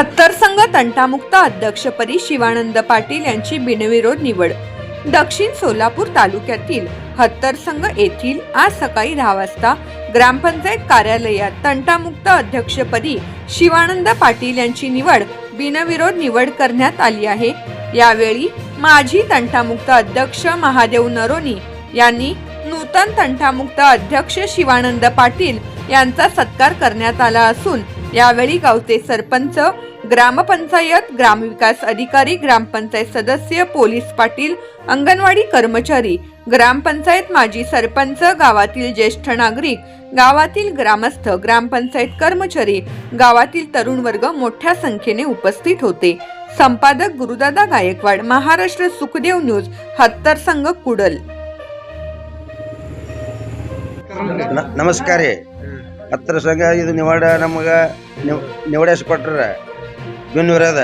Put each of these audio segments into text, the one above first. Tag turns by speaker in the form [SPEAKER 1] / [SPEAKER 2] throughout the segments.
[SPEAKER 1] हत्तर संघ तंटामुक्त अध्यक्षपदी शिवानंद पाटील यांची बिनविरोध निवड. दक्षिण सोलापूर तालुक्यातील हत्तर संघ येथील आज सकाळी दहा वाजता ग्रामपंचायत कार्यालयात तंटामुक्त अध्यक्षपदी शिवानंद पाटील यांची निवड बिनविरोध निवड करण्यात आली आहे. यावेळी माजी तंटामुक्त अध्यक्ष महादेव नरोनी यांनी नूतन तंटामुक्त अध्यक्ष शिवानंद पाटील यांचा सत्कार करण्यात आला असून यावेळी गावचे सरपंच ग्रामपंचायत ग्रामविकास अधिकारी ग्रामपंचायत सदस्य पोलीस पाटील अंगणवाडी कर्मचारी ग्रामपंचायत माजी सरपंच गावातील ज्येष्ठ नागरिक गावातील ग्रामस्थ ग्रामपंचायत कर्मचारी गावातील तरुण वर्ग मोठ्या संख्येने उपस्थित होते संपादक गुरुदादा गायकवाड महाराष्ट्र सुखदेव न्यूज हत्तर संघ कुडल
[SPEAKER 2] ನ- ನಮಸ್ಕಾರ ರೀ ಹತ್ತರ ಸಂಘ ಇದು ನಿವಾಡ ನಮಗೆ ನಿವಡಿಸಿ ಕೊಟ್ರ ಬಿನ್ವಿರದ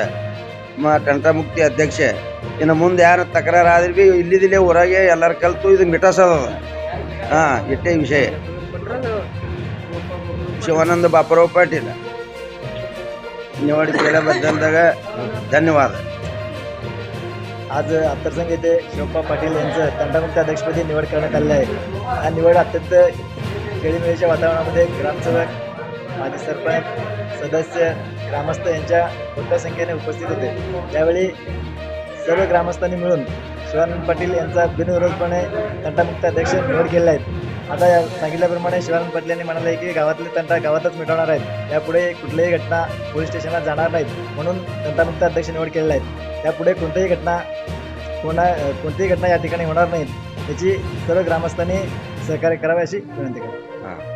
[SPEAKER 2] ಮ ಟಂಟ ಮುಕ್ತಿ ಅಧ್ಯಕ್ಷ ಇನ್ನು ಮುಂದೆ ಯಾರು ತಕರಾರು ಆದ್ರೆ ಭೀ ಇಲ್ಲಿದಿಲ್ಲೇ ಊರಾಗೆ ಎಲ್ಲರ ಕಲ್ತು ಇದು ಮಿಟಾಸದ ಹಾಂ ಇಟ್ಟೇ ವಿಷಯ ಶಿವಾನಂದ ಬಾಪರಾವ್ ಪಾಟೀಲ್ निवड केल्याबद्दल धन्यवाद
[SPEAKER 3] आज आत्तरसंघ येथे शिवप्पा पाटील यांचं तंटामुक्त अध्यक्षपदी निवड करण्यात आलेली आहे हा निवड अत्यंत खेळीमेळीच्या वातावरणामध्ये ग्रामसेवक माजी सरपंच सदस्य ग्रामस्थ यांच्या मोठ्या संख्येने उपस्थित होते. त्यावेळी सर्व ग्रामस्थांनी मिळून शिवानंद पाटील यांचा बिनविरोधपणे तंटामुक्त अध्यक्ष निवड केलेला आहे. आता या सांगितल्याप्रमाणे शिवानंद पाटील यांनी म्हणाले की गावातले तंटा गावातच मिटवणार आहेत. यापुढे कुठल्याही घटना पोलीस स्टेशनला जाणार नाहीत म्हणून तंटामुक्त अध्यक्ष निवड केलेला आहे. त्यापुढे कोणत्याही घटना कोणा कोणतीही घटना या ठिकाणी होणार नाहीत याची सर्व ग्रामस्थांनी सहकार्य करावे अशी विनंती करा
[SPEAKER 2] हां.